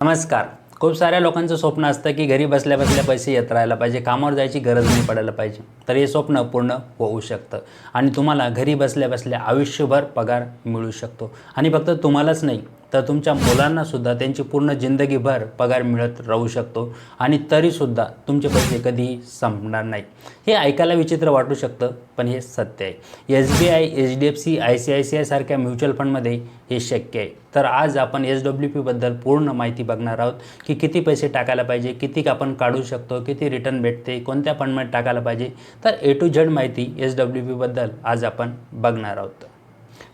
नमस्कार. खूप साऱ्या लोकांचं स्वप्न असतं की घरी बसल्या बसल्या पैसे येत राहायला पाहिजे कामावर जायची गरज नाही पडायला पाहिजे. तर हे स्वप्न पूर्ण होऊ शकतं आणि तुम्हाला घरी बसल्या बसल्या आयुष्यभर पगार मिळू शकतो. आणि फक्त तुम्हालाच नाही तर तुमच्या मुलांनासुद्धा त्यांची पूर्ण जिंदगीभर पगार मिळत राहू शकतो आणि तरीसुद्धा तुमचे पैसे कधीही संपणार नाही. हे ऐकायला विचित्र वाटू शकतं पण हे सत्य आहे. S B I H D F C I C I C I सारख्या म्युच्युअल फंडमध्ये हे शक्य आहे. तर आज आपण एस डब्ल्यू पीबद्दल पूर्ण माहिती बघणार आहोत की किती पैसे टाकायला पाहिजे किती आपण काढू शकतो किती रिटर्न भेटते कोणत्या फंडमध्ये टाकायला पाहिजे. तर ए टू झेड माहिती एस डब्ल्यू पीबद्दल आज आपण बघणार आहोत.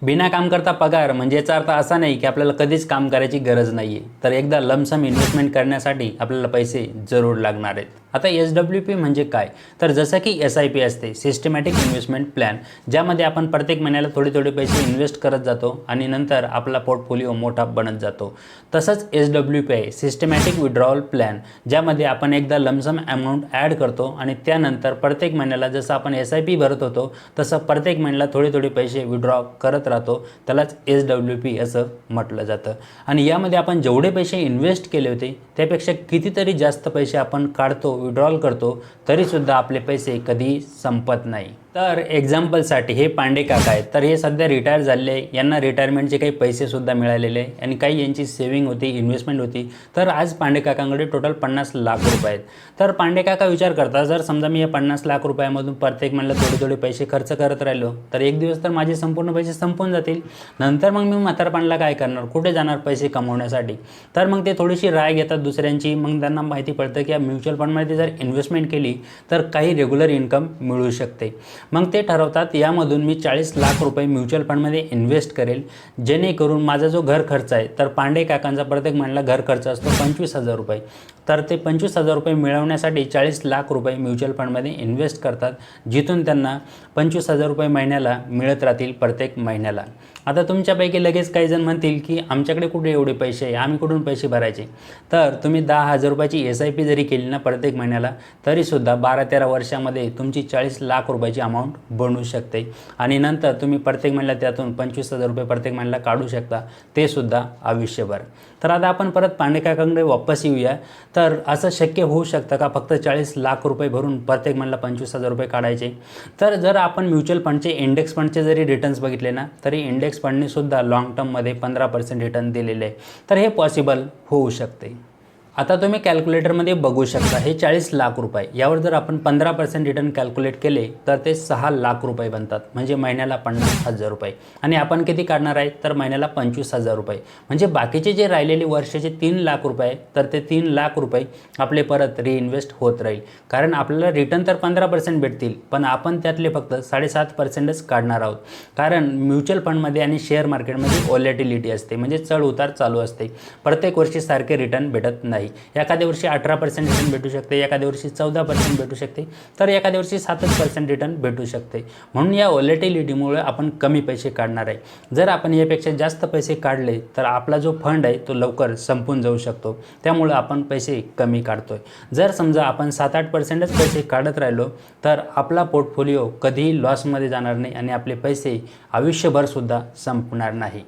बिना काम करता पगार म्हणजे याचा अर्थ असा नाही की आपल्याला कधीच काम करायची गरज नाही आहे तर एकदा लमसम इन्व्हेस्टमेंट करण्यासाठी आपल्याला पैसे जरूर लागणार आहेत. आता एस डब्ल्यू पी म्हणजे काय? तर जसं की एस आय पी असते सिस्टमॅटिक इन्व्हेस्टमेंट प्लॅन ज्यामध्ये आपण प्रत्येक महिन्याला थोडे थोडे पैसे इन्व्हेस्ट करत जातो आणि नंतर आपला पोर्टफोलिओ मोठा बनत जातो. तसंच एस डब्ल्यू पी आहे सिस्टमॅटिक विड्रॉवल प्लॅन ज्यामध्ये आपण एकदा लमसम अमाऊंट ॲड करतो आणि त्यानंतर प्रत्येक महिन्याला जसं आपण एस आय पी भरत होतो तसं प्रत्येक महिन्याला थोडे थोडे पैसे विड्रॉ करत राहतो त्यालाच एस डब्ल्यू पी असं म्हटलं जातं. आणि यामध्ये आपण जेवढे पैसे इन्व्हेस्ट केले होते त्यापेक्षा कितीतरी जास्त पैसे आपण काढतो विड्रॉल करतो तरीसुद्धा आपले पैसे कधी संपत नाही. तर एक्झाम्पलसाठी हे पांडे काका आहेत. तर हे सध्या रिटायर झाले. यांना रिटायरमेंटचे काही पैसेसुद्धा मिळालेले आहे. आणि काही यांची सेविंग होती इन्व्हेस्टमेंट होती. तर आज पांडे काकांकडे टोटल पन्नास लाख रुपये आहेत. तर पांडे काका विचार करता जर समजा मी या पन्नास लाख रुपयामधून प्रत्येक म्हणलं थोडे थोडे पैसे खर्च करत राहिलो तर एक दिवस तर माझे संपूर्ण पैसे संपून जातील. नंतर मग मी म्हातारपणाला काय करणार? कुठे जाणार पैसे कमवण्यासाठी? तर मग ते थोडीशी राय घेतात दुसऱ्यांची. मग त्यांना माहिती पडतं की या म्युच्युअल फंडमध्ये जर इन्व्हेस्टमेंट केली तर काही रेग्युलर इन्कम मिळू शकते. मग ते ठरवतात यामधून मी चाळीस लाख रुपये म्युच्युअल फंडमध्ये इन्व्हेस्ट करेल. जेणेकरून माझा जो घर खर्च आहे तर पांडे काकांचा प्रत्येक महिन्याला घर खर्च असतो पंचवीस हजार रुपये. तर ते पंचवीस हजार रुपये मिळवण्यासाठी चाळीस लाख रुपये म्युच्युअल फंडमध्ये इन्व्हेस्ट करतात जिथून त्यांना पंचवीस हजार रुपये महिन्याला मिळत राहतील प्रत्येक महिन्याला. आता तुमच्यापैकी लगेच काही जण म्हणतील की आमच्याकडे कुठे एवढे पैसे आहे? आम्ही कुठून पैसे भरायचे? तर तुम्ही दहा हजार रुपयाची एस आय पी जरी केली ना प्रत्येक महिन्याला तरीसुद्धा बारा तेरा वर्षामध्ये तुमची चाळीस लाख रुपयाची अमाऊंट बनू शकते. आणि नंतर तुम्ही प्रत्येक महिन्याला त्यातून पंचवीस हजार रुपये प्रत्येक महिन्याला काढू शकता. ते सुद्धा आयुष्यभर. तर आता आपण परत पांडेकाकांकडे वापस येऊया. तर असं शक्य होऊ शकतं का? फक्त चाळीस लाख रुपये भरून प्रत्येक महिन्याला पंचवीस हजार रुपये काढायचे. तर जर आपण म्युच्युअल फंडचे इंडेक्स फंडचे जरी रिटर्न्स बघितले ना तरी इंडेक्स फंडने सुद्धा लाँग टर्ममध्ये पंधरा पर्सेंट रिटर्न दिलेले आहे. तर हे पॉसिबल होऊ शकते. आता तुम्ही कॅल्क्युलेटरमध्ये बघू शकता हे चाळीस लाख रुपये. यावर जर आपण पंधरा पर्सेंट रिटर्न कॅल्क्युलेट केले तर ते सहा लाख रुपये बनतात. म्हणजे महिन्याला पन्नास हजार रुपये. आणि आपण किती काढणार आहे? तर महिन्याला पंचवीस हजार रुपये. म्हणजे बाकीचे जे राहिलेले वर्षाचे तीन लाख रुपये तर ते तीन लाख रुपये आपले परत रिइन्व्हेस्ट होत राहील. कारण आपल्याला रिटर्न तर पंधरा पर्सेंट भेटतील पण आपण त्यातले फक्त साडेसात पर्सेंटच काढणार आहोत. कारण म्युच्युअल फंडमध्ये आणि शेअर मार्केटमध्ये ओलॅटिलिटी असते. म्हणजे चढ उतार चालू असते. प्रत्येक वर्षी सारखे रिटर्न भेटत नाही. एखाद्या वर्षी अठरा पर्सेंट रिटर्न भेटू शकते एखाद्या वर्षी चौदा पर्सेंट भेटू शकते तर एखाद्या वर्षी सातच पर्सेंट रिटर्न भेटू शकते. म्हणून या ओलेटिलिटीमुळे आपण कमी पैसे काढणार आहे. जर आपण यापेक्षा जास्त पैसे काढले तर आपला जो फंड आहे तो लवकर संपून जाऊ शकतो. त्यामुळं आपण पैसे कमी काढतो आहे जर समजा आपण सात आठ पर्सेंटच पैसे काढत राहिलो तर आपला पोर्टफोलिओ कधीही लॉसमध्ये जाणार नाही आणि आपले पैसे आयुष्यभरसुद्धा संपणार नाही.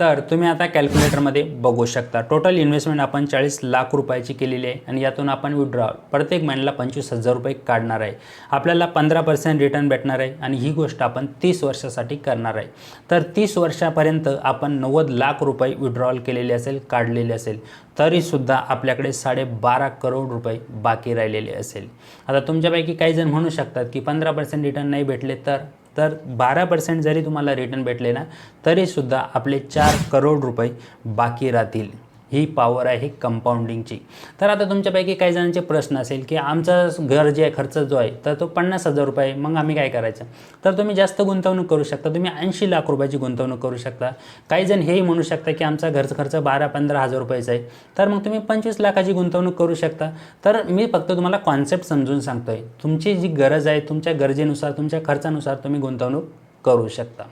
तर तुम्ही आता कॅल्क्युलेटरमध्ये बघू शकता. टोटल इन्व्हेस्टमेंट आपण चाळीस लाख रुपयाची केलेली आहे आणि यातून आपण विड्रॉ प्रत्येक महिन्याला पंचवीस हजार रुपये काढणार आहे. आपल्याला पंधरा पर्सेंट रिटर्न भेटणार आहे आणि ही गोष्ट आपण तीस वर्षासाठी करणार आहे. तर तीस वर्षापर्यंत आपण नव्वद लाख रुपये विड्रॉल केलेले असेल काढलेले असेल तरीसुद्धा आपल्याकडे साडेबारा करोड रुपये बाकी राहिलेले असेल. आता तुमच्यापैकी काही जण म्हणू शकतात की पंधरा पर्सेंट रिटर्न नाही भेटले तर? तर बारा पर्सेंट जरी तुम्हाला रिटर्न भेटले ना तरीसुद्धा आपले चार करोड रुपये बाकी राहतील. ही पॉवर आहे कंपाऊंडिंगची तर आता तुमच्यापैकी काही जणांचे प्रश्न असेल की आमचा घर जे आहे खर्च जो आहे तर तो पन्नास हजार रुपये मग आम्ही काय करायचं? तर तुम्ही जास्त गुंतवणूक करू शकता तुम्ही ऐंशी लाख रुपयाची गुंतवणूक करू शकता. काही जण हेही म्हणू शकता की आमचा घरचा खर्च बारा पंधरा हजार रुपयाचा आहे. तर मग तुम्ही पंचवीस लाखाची गुंतवणूक करू शकता. तर मी फक्त तुम्हाला कॉन्सेप्ट समजून सांगतो आहे तुमची जी गरज आहे तुमच्या गरजेनुसार तुमच्या खर्चानुसार तुम्ही गुंतवणूक करू शकता.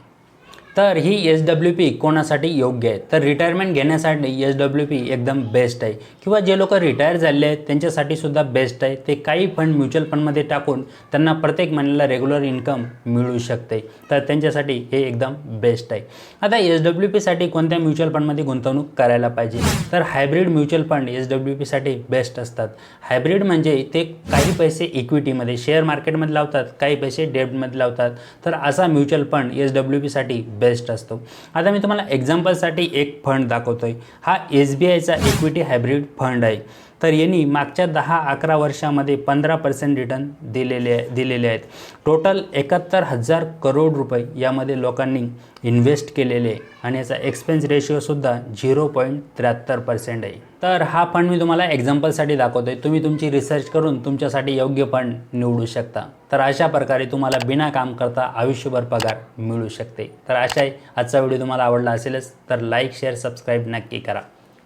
तर ही एस डब्ल्यू पी कोणासाठी योग्य आहे? तर रिटायरमेंट घेण्यासाठी एस डब्ल्यू पी एकदम बेस्ट आहे. किंवा जे लोक रिटायर झाले आहेत त्यांच्यासाठी सुद्धा बेस्ट आहे. ते काही फंड म्युच्युअल फंडमध्ये टाकून त्यांना प्रत्येक महिन्याला रेग्युलर इन्कम मिळू शकते. तर त्यांच्यासाठी हे एकदम बेस्ट आहे. आता एस डब्ल्यू पीसाठी कोणत्या म्युच्युअल फंडमध्ये गुंतवणूक करायला पाहिजे? तर hybrid mutual fund S W पीसाठी best असतात. हायब्रिड म्हणजे ते काही पैसे इक्विटीमध्ये शेअर मार्केटमध्ये लावतात काही पैसे डेब्टमध्ये लावतात. तर असा म्युच्युअल फंड एस डब्ल्यू पीसाठी बेस्ट बेस्ट असतो. आता मी तुम्हाला एक्झाम्पलसाठी एक फंड दाखवतो आहे हा एस बी आयचा इक्विटी हायब्रिड फंड आहे. तर यांनी मागच्या दहा अकरा वर्षामध्ये पंधरा पर्सेंट रिटर्न दिलेले दिलेले आहेत. टोटल एकाहत्तर हजार करोड रुपये यामध्ये लोकांनी इन्व्हेस्ट केलेले आहे. आणि याचा एक्सपेन्स रेशिओसुद्धा झिरो पॉईंट त्र्याहत्तर पर्सेंट आहे. तर हा फंड मी तुम्हाला एक्झाम्पलसाठी दाखवतोय. तुम्ही तुमची रिसर्च करून तुमच्यासाठी योग्य फंड निवडू शकता. तर अशा प्रकारे तुम्हाला बिना काम करता आयुष्यभर पगार मिळू शकते. तर अशा आजचा व्हिडिओ तुम्हाला आवडला असेलच तर लाईक शेअर सबस्क्राईब नक्की करा.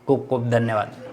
खूप खूप धन्यवाद.